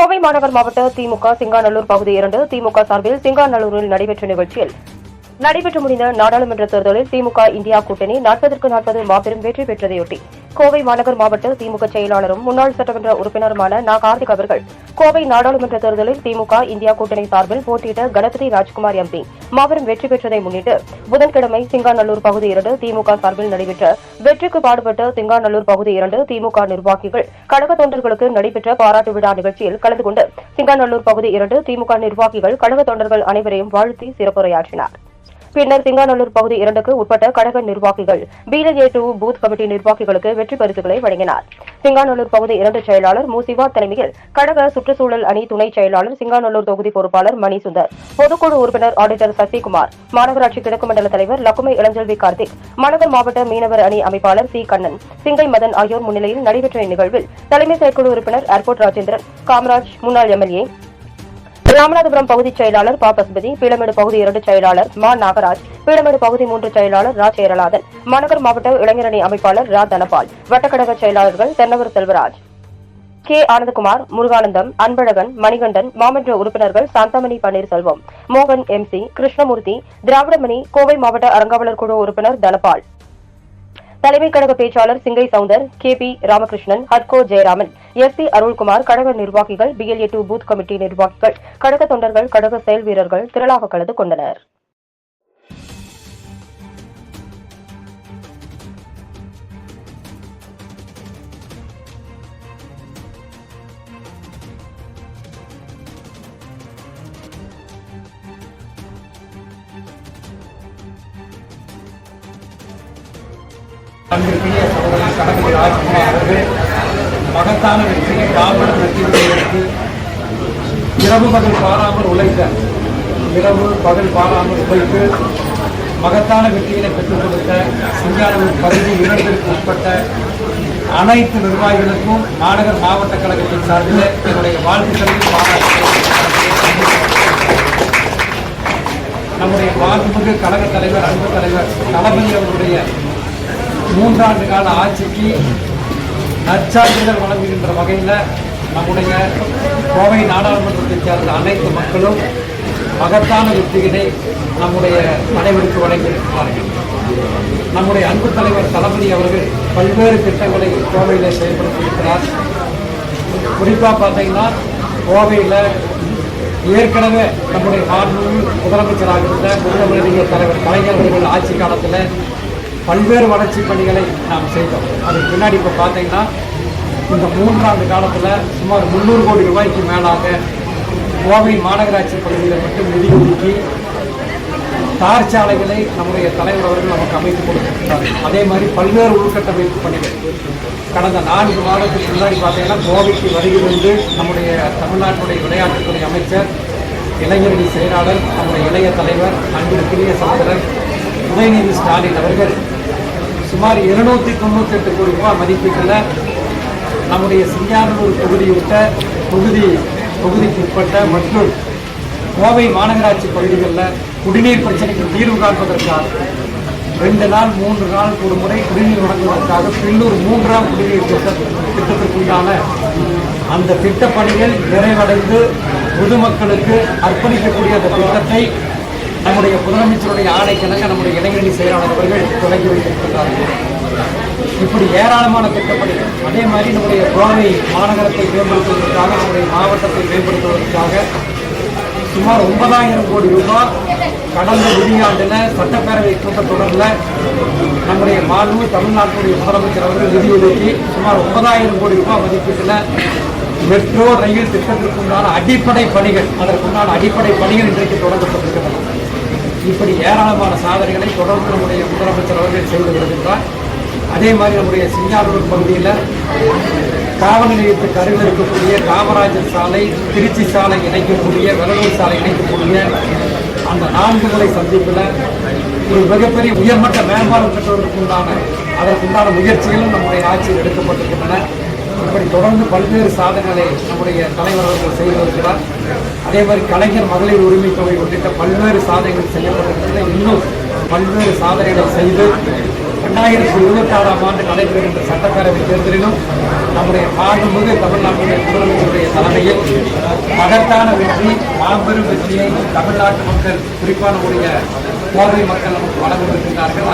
கோவை மாநகர் மாவட்ட திமுக சிங்காநல்லூர் பகுதி இரண்டு திமுக சார்பில் சிங்காநல்லூரில் நடைபெற்ற நிகழ்ச்சியில் நடைபெற்று முடிந்த நாடாளுமன்ற தேர்தலில் திமுக இந்தியா கூட்டணி நாற்பதற்கு நாற்பது மாபெரும் வெற்றி பெற்றதையொட்டி கோவை மாநகர் மாவட்ட திமுக செயலாளரும் முன்னாள் சட்டமன்ற உறுப்பினருமான நா. கார்த்திக் அவர்கள் கோவை நாடாளுமன்ற தேர்தலில் திமுக இந்தியா கூட்டணி சார்பில் போட்டியிட்ட கணபதி ராஜ்குமார் எம்பி மாபெரும் வெற்றி பெற்றதை முன்னிட்டு புதன்கிழமை சிங்காநல்லூர் பகுதி இரண்டு திமுக சார்பில் நடைபெற்ற வெற்றிக்கு பாடுபட்ட சிங்காநல்லூர் பகுதி இரண்டு திமுக நிர்வாகிகள் கழக தொண்டர்களுக்கு நடைபெற்ற பாராட்டு விழா நிகழ்ச்சியில் கலந்து கொண்டு சிங்காநல்லூர் பகுதி இரண்டு திமுக நிர்வாகிகள் கழக தொண்டர்கள் அனைவரையும் வாழ்த்தி சிறப்புரையாற்றினார். பின்னர் சிங்காநல்லூர் பகுதி இரண்டுக்கு உட்பட்ட கழக நிர்வாகிகள் பிஎல்ஏ டூ பூத் கமிட்டி நிர்வாகிகளுக்கு வெற்றி பரிசுகளை வழங்கினார். சிங்காநல்லூர் பகுதி இரண்டு செயலாளர் மு. சிவா தலைமையில் கழக சுற்றுச்சூழல் அணி துணை செயலாளர் சிங்காநல்லூர் தொகுதி பொறுப்பாளர் மணிசுந்தர் பொதுக்குழு உறுப்பினர் ஆடிட்டர் சசிகுமார் மாநகராட்சி கிழக்கு மண்டல தலைவர் லக்குமை இளஞ்செல்வி கார்த்திக் மாநகர் மாவட்ட மீனவர் அணி அமைப்பாளர் சி. கண்ணன் சிங்கை மதன் ஆகியோர் முன்னிலையில் நடைபெற்ற இந்நிகழ்வில் தலைமை செயற்குழு உறுப்பினர் ஏர்போர்ட் ராஜேந்திரன் காமராஜ் முன்னாள் எம்எல்ஏ ராமநாதபுரம் பகுதி செயலாளர் பா பசுபதி பீளமேடு பகுதி இரண்டு செயலாளர் மா நாகராஜ் பீளமேடு பகுதி மூன்று செயலாளர் ரா சேரநாதன் மாநகர் மாவட்ட இளைஞரணி அமைப்பாளர் ரா தனபால் வட்டக்கழக செயலாளர்கள் தென்னவர் செல்வராஜ். கே. ஆனந்தகுமார் முருகானந்தம் அன்பழகன் மணிகண்டன் மாமன்ற உறுப்பினர்கள் சாந்தாமணி பன்னீர்செல்வம் மோகன் எம் சி கிருஷ்ணமூர்த்தி திராவிடமணி கோவை மாவட்ட அறங்காவலர் குழு உறுப்பினர் தனபால். தலைமை கழக பேச்சாளர் சிங்கை சவுந்தர் கே பி ராமகிருஷ்ணன் ஹட்கோ ஜெயராமன் எஸ் பி அருள்குமார் கழக நிர்வாகிகள் பிஎல்ஏ டூ பூத் கமிட்டி நிர்வாகிகள் கழக தொண்டர்கள் கழக செயல் வீரர்கள் திரளாக கலந்து கொண்டனர். அன்பிற்குரிய சகோதரர் கணபதி ராஜ்குமார் அவர்கள் மகத்தான வெற்றியை காவலர் வெற்றிகளுக்கு இரவு பகல் பாராமல் உழைத்த இரவு பகல் பாராமல் உழைத்து மகத்தான வெற்றியினை பெற்றுக் கொடுத்த சிங்கானூர் பகுதி இரண்டிற்கு உட்பட்ட அனைத்து நிர்வாகிகளுக்கும் மாநகர் மாவட்ட கழகத்தின் சார்பில் என்னுடைய வாழ்த்துக்களையும் பாராட்டுகிறேன் நம்முடைய மாண்புமிகு கழக தலைவர் அன்பு தலைவர் தளபதி அவருடைய மூன்றாண்டு கால ஆட்சிக்கு நற்சான்றிதழ் வழங்குகின்ற வகையில் நம்முடைய கோவை நாடாளுமன்றத்தைச் சேர்ந்த அனைத்து மக்களும் மகத்தான வெற்றியினை நம்முடைய தலைவருக்கு வழங்கியிருக்கிறார்கள். நம்முடைய அன்பு தலைவர் தளபதி அவர்கள் பல்வேறு திட்டங்களை கோவையில் செயல்படுத்தியிருக்கிறார். குறிப்பாக பார்த்தீங்கன்னா கோவையில் ஏற்கனவே நம்முடைய நாடு முதலமைச்சராக இருந்த முதலமைச்சர் தலைவர் கலைஞர் அவர்கள் ஆட்சி காலத்தில் பல்வேறு வளர்ச்சி பணிகளை நாம் செய்தோம். அதுக்கு பின்னாடி இப்போ பார்த்தீங்கன்னா இந்த மூன்றாண்டு காலத்தில் சுமார் முந்நூறு கோடி ரூபாய்க்கு மேலாக கோவை மாநகராட்சி பகுதியில் மட்டும் நிதி ஒதுக்கி தார் சாலைகளை நம்முடைய தலைவர் அவர்கள் நமக்கு அமைத்து கொடுத்திருக்கிறார். அதே மாதிரி பல்வேறு உள்கட்டமைப்பு பணிகள். கடந்த நான்கு மாதத்துக்கு முன்னாடி பார்த்தீங்கன்னா கோவைக்கு வருகிறது நம்முடைய தமிழ்நாட்டுடைய விளையாட்டுத்துறை அமைச்சர் இளைஞரணி செயலாளர் நம்முடைய இளைய தலைவர் அன்பிற்குரிய சகோதரர் உதயநிதி ஸ்டாலின் அவர்கள் சுமார் இருநூத்தி தொண்ணூத்தி எட்டு கோடி ரூபாய் மதிப்பீட்டில் நம்முடைய சிங்கானூர் தொகுதியிட்ட தொகுதி தொகுதிக்கு உட்பட்ட மற்றும் கோவை மாநகராட்சி பகுதிகளில் குடிநீர் பிரச்சனைக்கு தீர்வு காண்பதற்காக ரெண்டு நாள் மூன்று நாள் ஒரு முறை குடிநீர் வழங்குவதற்காக பில்லூர் மூன்றாம் குடிநீர் திட்ட திட்டத்திற்குண்டான அந்த திட்டப்பணிகள் நிறைவடைந்து பொதுமக்களுக்கு அர்ப்பணிக்கக்கூடிய அந்த திட்டத்தை நம்முடைய முதலமைச்சருடைய ஆணைக்கிணங்க நம்முடைய இளைஞரணி செயலாளர் அவர்கள் தொடங்கி வைத்திருக்கிறார்கள். இப்படி ஏராளமான திட்டப்பணிகள் அதே மாதிரி நம்முடைய கோவை மாநகரத்தை மேம்படுத்துவதற்காக நம்முடைய மாவட்டத்தை மேம்படுத்துவதற்காக சுமார் ஒன்பதாயிரம் கோடி ரூபாய் கடந்த நிதியாண்டில் சட்டப்பேரவை கூட்டத்தொடரில் நம்முடைய மாண்பு தமிழ்நாட்டுடைய முதலமைச்சர் அவர்கள் நிதி ஒதுக்கி சுமார் ஒன்பதாயிரம் கோடி ரூபாய் மதிப்பீட்டில் மெட்ரோ ரயில் திட்டத்திற்குண்டான அடிப்படை பணிகள் அதற்குண்டான அடிப்படை பணிகள் இன்றைக்கு தொடங்கப்பட்டிருக்கின்றன. இப்படி ஏராளமான சாதனைகளை தொடர்ந்து நம்முடைய முதலமைச்சர் அவர்கள் செய்து வருகின்றார். அதே மாதிரி நம்முடைய சிங்காரூர் பகுதியில் காவல் நிலையத்துக்கு அருகில் இருக்கக்கூடிய காமராஜர் சாலை திருச்சி சாலை இணைக்கக்கூடிய வெள்ளூர் சாலை இணைக்கக்கூடிய அந்த நான்குகளை சந்திப்பில் ஒரு மிகப்பெரிய உயர்மட்ட மேம்பாடு மேம்பாலம் பெற்றவர்களுக்குண்டான அதற்குண்டான முயற்சிகளும் நம்முடைய ஆட்சியில் எடுக்கப்பட்டிருக்கின்றன. இப்படி தொடர்ந்து பல்வேறு சாதனைகளை நம்முடைய தலைவர் அவர்கள் செய்து வருகிறார். அதே மாதிரி கலைஞர் மகளிர் உரிமை தொகை உள்ளிட்ட பல்வேறு சாதனைகள் செய்யப்பட்டிருக்கிறது இன்னும் பல்வேறு சாதனைகளை செய்து ரெண்டாயிரத்தி இருபத்தி ஆறாம் ஆண்டு நடைபெறுகின்ற சட்டப்பேரவை தேர்தலிலும் நம்முடைய மாண்புமிகு தமிழ்நாட்டுடைய முதலமைச்சருடைய தலைமையில் மகத்தான வெற்றி மாபெரும் வெற்றியை தமிழ்நாட்டு மக்கள் குறிப்பான நம்முடைய கோவை மக்கள் நமக்கு வழங்க